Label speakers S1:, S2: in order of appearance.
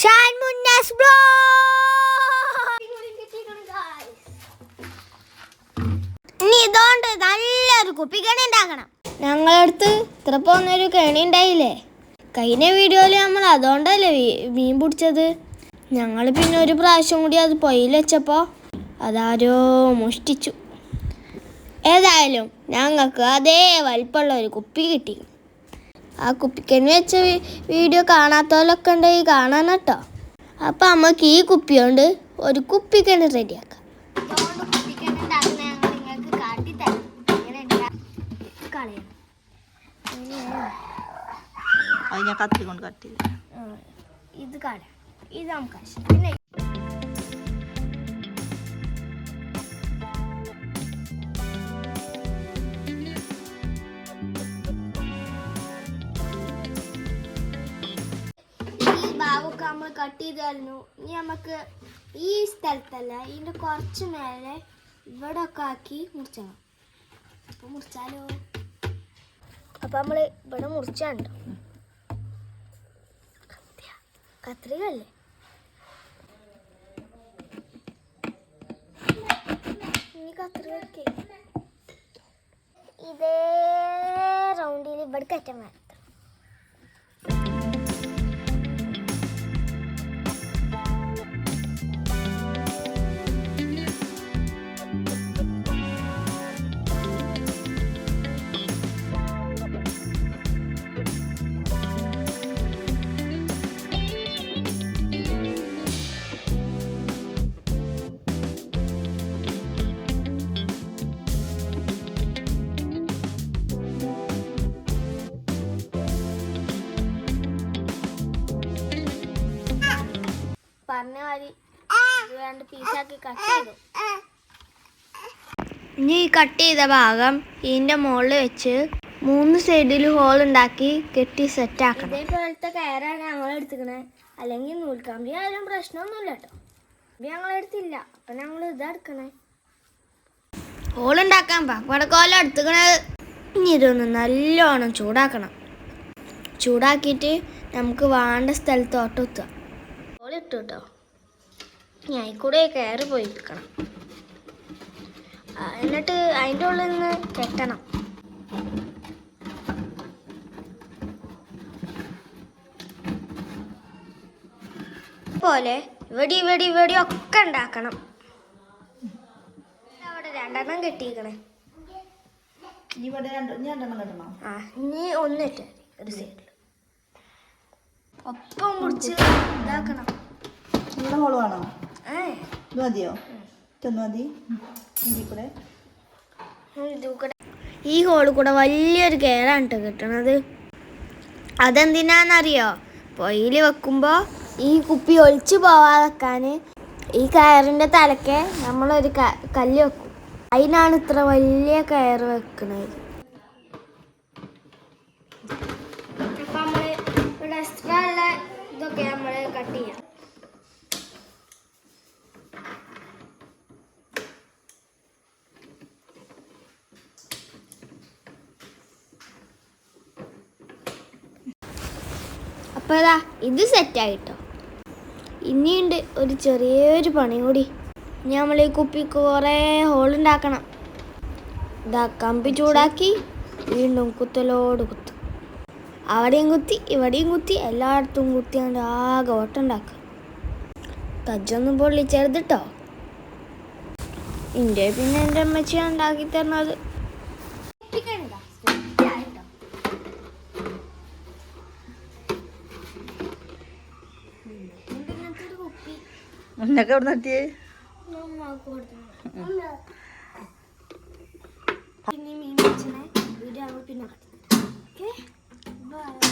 S1: Shaan Munnas blow ഇനി ഇതുകൊണ്ട് നല്ലൊരു കുപ്പി കണി ഉണ്ടാക്കണം. ഞങ്ങളടുത്ത് ഇത്ര പോകുന്നൊരു കണി ഉണ്ടായില്ലേ? കഴിഞ്ഞ വീഡിയോയിൽ നമ്മൾ അതുകൊണ്ടല്ലേ മീൻ പിടിച്ചത്. ഞങ്ങൾ പിന്നെ ഒരു പ്രാവശ്യം കൂടി അത് പൊയിൽ വെച്ചപ്പോൾ അതാരോ മോഷ്ടിച്ചു. ഏതായാലും ഞങ്ങൾക്ക് അതേ വലിപ്പമുള്ള ഒരു കുപ്പി കിട്ടി. ആ കുപ്പിക്കണി വെച്ച വീഡിയോ കാണാത്തവരൊക്കെ ഉണ്ടെങ്കിൽ കാണാൻ കേട്ടോ. അപ്പം നമുക്ക് ഈ കുപ്പി കൊണ്ട് ഒരു കുപ്പിക്കണി റെഡിയാക്കാം.
S2: അത് ഞാൻ കത്തി കൊണ്ട് കട്ട് ചെയ്തു
S1: ഇത് കാണാം ഇത് നമുക്ക്. പിന്നെ കട്ട് ചെയ്തായിരുന്നു ഇനി നമുക്ക് ഈ സ്ഥലത്തല്ല ഇതിന്റെ കുറച്ച് മേലെ ഇവിടെ ഒക്കെ ആക്കി മുറിച്ചണം. അപ്പൊ മുറിച്ചാലോ? അപ്പൊ നമ്മൾ ഇവിടെ മുറിച്ചാണ്ടോ. കത്രികല്ലേ ഇനി കത്രിക ഇതേ റൗണ്ടിൽ ഇവിടെ കയറ്റം വരത്തണം പറഞ്ഞ മാതിരി രണ്ട് പീസാക്കി കട്ട് ചെയ്തു. ഇനി ഈ കട്ട് ചെയ്ത ഭാഗം ഇതിന്റെ മുകളിൽ വെച്ച് മൂന്ന് സൈഡിൽ ഹോൾ ഉണ്ടാക്കി കെട്ടി സെറ്റ് ആക്കണം. ഇതേപോലത്തെ കയറാണ് ഞങ്ങൾ എടുത്തിക്കണേ. അല്ലെങ്കിൽ നൂൽക്കാമ്പി ആയാലും പ്രശ്നമൊന്നുമില്ല കേട്ടോ ഞങ്ങൾ എടുത്തില്ല. അപ്പൊ ഞങ്ങൾ ഇതാ എടുക്കണേ. ഹോൾ ഉണ്ടാക്കാൻ പടക്കോല എടുത്തുക്കണത്. ഇനി ഇതൊന്ന് നല്ലോണം ചൂടാക്കണം. ചൂടാക്കിയിട്ട് നമുക്ക് വേണ്ട സ്ഥലത്തോട്ട് എത്തുക. ഇട്ടു കേട്ടോ ഞാൻ കൂടെ കയറി പോയിക്കണം ആ, എന്നിട്ട് അതിന്റെ ഉള്ളിൽ നിന്ന് കെട്ടണം. പോലെ ഇവിടെ ഇവിടെ ഇവിടെ ഒക്കെ ഉണ്ടാക്കണം. അവിടെ രണ്ടെണ്ണം കെട്ടിയിരിക്കണേ. ആ ഇനി ഒന്നിട്ട് ഒരു സൈഡിൽ ഒപ്പം മുറിച്ച് ഇതാക്കണം.
S2: ഇവിടെ
S1: മോളുവാണോ
S2: ഇത് മതിയോ? ഇതൊന്ന് മതി. ഇതിൽ കൂടെ.
S1: ഈ ഹോളിൽ കൂടെ വലിയൊരു കയറാണ് കേട്ടോ കിട്ടണത്. അതെന്തിനാന്നറിയോ? പൊയിൽ വെക്കുമ്പോ ഈ കുപ്പി ഒളിച്ചു പോവാതെക്കാൻ ഈ കയറിന്റെ തലക്കെ നമ്മളൊരു കല്ല് വെക്കും. അതിനാണ് ഇത്ര വലിയ കയർ വെക്കുന്നത് ഇതൊക്കെ നമ്മൾ കട്ട് ചെയ്യാം. അപ്പോൾ ഇതാ ഇത് സെറ്റായിട്ടോ ഇനിയുണ്ട് ഒരു ചെറിയൊരു പണി കൂടി. ഇനി നമ്മൾ ഈ കുപ്പി കുറേ ഹോളുണ്ടാക്കണം ഇതാ കമ്പി ചൂടാക്കി വീണ്ടും കുത്തലോട് കുത്തും. അവിടെയും കുത്തി ഇവിടെയും കുത്തി എല്ലായിടത്തും കുത്തിയാണ്ട് ആകെ ഓട്ടുണ്ടാക്കുക കജ്ജൊന്നും പൊള്ളിച്ചെടുത്തിട്ടോ എന്റെ പിന്നെ എന്റെ അമ്മച്ചിയാണ് ഉണ്ടാക്കി തരുന്നത്
S2: എന്നൊക്കെ എവിടെ നിർത്തിയേ
S1: പിന്നെ മീൻ വെച്ചനെ വീഡിയോ പിന്നെ ഓക്കെ ബൈ